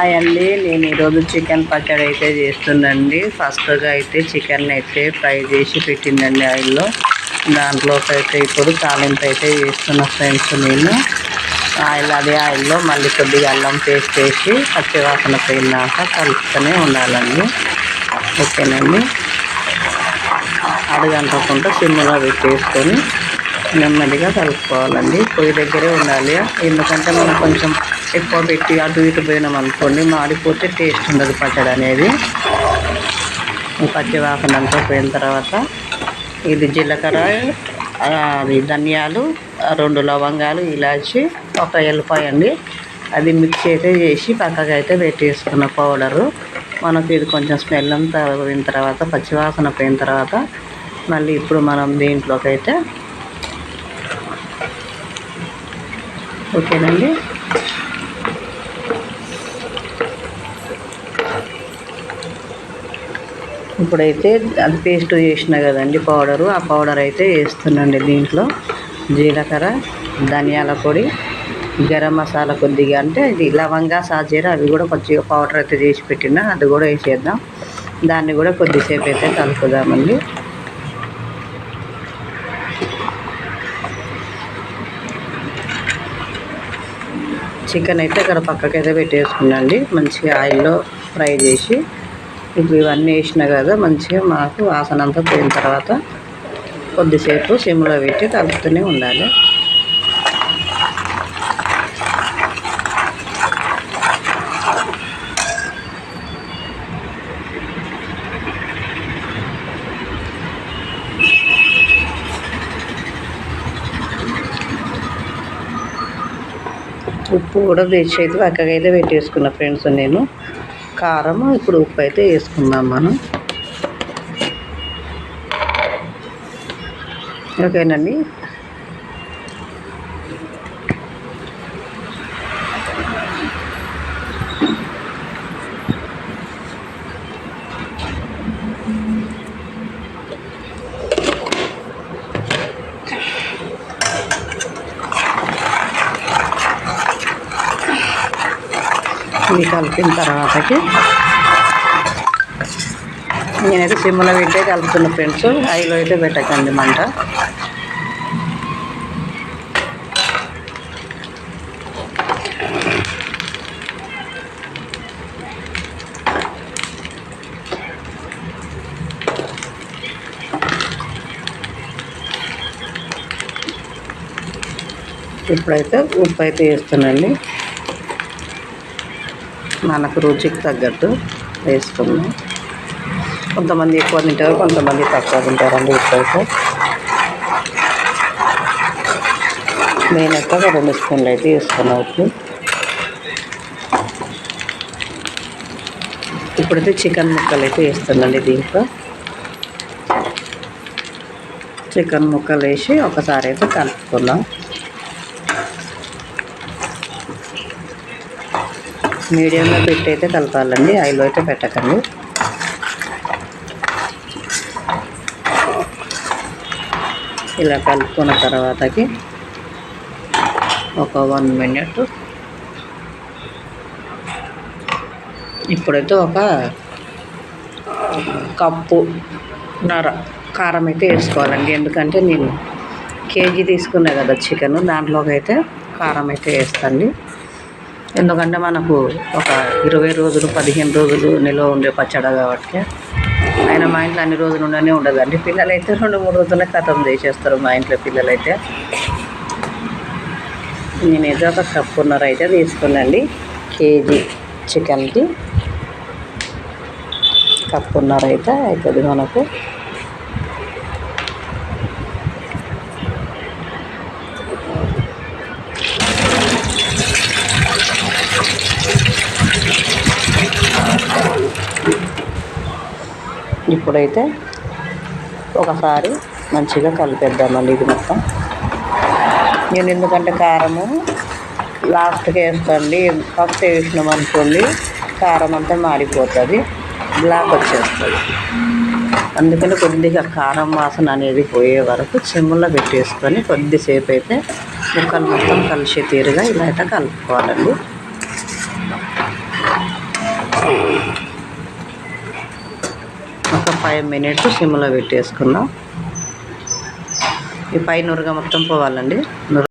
Hi అండి. నేను ఈరోజు చికెన్ పచ్చడి అయితే చేస్తుందండి ఫస్ట్గా అయితే చికెన్ అయితే ఫ్రై చేసి పెట్టిందండి ఆయిల్లో. దాంట్లోకి అయితే ఇప్పుడు తాలింపు అయితే చేస్తున్న ఫ్రెండ్స్ నేను. ఆయిల్ అదే ఆయిల్లో మళ్ళీ కొద్దిగా అల్లం పేస్ట్ వేసి పచ్చివాసన పోయినాక కలుపుతూనే ఉండాలండి. ఓకేనండి. అడగంటకుండా సిమ్లో పెట్టేసుకొని నెమ్మదిగా కలుపుకోవాలండి పొయ్యి దగ్గరే ఉండాలి. ఎందుకంటే మనం కొంచెం ఎక్కువ పెట్టి అటు ఇటు పోయినాం అనుకోండి మాడిపోతే టేస్ట్ ఉండదు పచ్చడి అనేది. పచ్చి వాసన అంతా పోయిన తర్వాత ఇది జీలకర్ర అది ధనియాలు రెండు లవంగాలు ఇలాచి ఒక ఎల్లిపాయ అండి. అది మిక్స్ అయితే చేసి పక్కకి అయితే పెట్టేసుకున్న పౌడరు. మనకు ఇది కొంచెం స్మెల్ అంతా పోయిన తర్వాత పచ్చివాసన పోయిన తర్వాత మళ్ళీ ఇప్పుడు మనం దీంట్లోకి అయితే ఓకేనండి. ఇప్పుడైతే అది పేస్ట్ చేసిన కదండి పౌడరు. ఆ పౌడర్ అయితే వేస్తున్నాండి దీంట్లో. జీలకర్ర ధనియాల పొడి గరం మసాలా కొద్దిగా అంటే ఇది లవంగా సాజీర అవి కూడా కొద్దిగా పౌడర్ అయితే చేసి పెట్టిన అది కూడా వేసేద్దాం. దాన్ని కూడా కొద్దిసేపు అయితే కలుపుదామండి. చికెన్ అయితే ఇక్కడ పక్కకైతే పెట్టేసుకున్నాండి మంచిగా ఆయిల్లో ఫ్రై చేసి ఇప్పుడు ఇవన్నీ వేసినా కదా మంచిగా మాకు వాసన అంతా పోయిన తర్వాత కొద్దిసేపు సిమ్లో పెట్టి కలుపుతూనే ఉండాలి. ఉప్పు కూడా తెచ్చి అయితే పక్కగా అయితే పెట్టేసుకున్న ఫ్రెండ్స్ నేను. కారం ఇప్పుడు ఉప్పు అయితే వేసుకుందాం మనం. ఓకేనండి. ఇది కలిపిన తర్వాతకి నేనైతే సిమ్లో పెట్టే కలుపుతున్న ఫ్రెండ్స్. హైలో అయితే పెట్టకండి మంట. ఇప్పుడైతే ఉప్పు అయితే వేస్తానండి మనకు రుచికి తగ్గట్టు వేసుకుందాం. కొంతమంది ఎక్కువ తింటారు కొంతమంది తక్కువ తింటారండి ఇప్పుడైతే. నేనైతే ఒక రెండు స్పూన్లు అయితే వేసుకున్నా ఉప్పు. ఇప్పుడైతే చికెన్ ముక్కలు అయితే వేస్తుందండి దీంట్లో. చికెన్ ముక్కలు వేసి ఒకసారి అయితే కలుపుకుందాం. మీడియంలో పెట్టి అయితే కలపాలండి. ఆయిల్ అయితే పెట్టకండి. ఇలా కలుపుకున్న తర్వాతకి ఒక వన్ మినిట్. ఇప్పుడైతే ఒక కప్పు నర కారం అయితే వేసుకోవాలండి. ఎందుకంటే నేను కేజీ తీసుకున్నా కదా చికెన్. దాంట్లోకి అయితే కారం అయితే వేస్తాండి. ఎందుకంటే మనకు ఒక ఇరవై రోజులు పదిహేను రోజులు నిల్వ ఉండే పచ్చడి కాబట్టి ఆయన మా ఇంట్లో అన్ని రోజులు ఉండనే ఉండదండి. పిల్లలైతే రెండు మూడు రోజులే కథం చేసేస్తారు మా ఇంట్లో పిల్లలైతే. నేను ఏదో ఒక కప్పున్నర అయితే తీసుకున్నాండి. కేజీ చికెన్కి కప్పున్నర అయితే అవుతుంది మనకు. ఇప్పుడైతే ఒకసారి మంచిగా కలిపేద్దామండి ఇది మొత్తం. నేను ఎందుకంటే కారము లాస్ట్కి వేస్తండి. ఫస్ట్ వేసినాం అనుకోండి కారం అంతా మారిపోతుంది బ్లాక్ వచ్చేస్తుంది. అందుకని కొద్దిగా కారం వాసన అనేది పోయే వరకు చెమ్ములో పెట్టేసుకొని కొద్దిసేపు అయితే ముక్కలు మొత్తం కలిసే తీరుగా ఇలా అయితే కలుపుకోవాలండి. ఒక ఫైవ్ మినిట్స్ సిమ్లో పెట్టేసుకుందాం. ఈ పై నురగ మొత్తం పోవాలండి.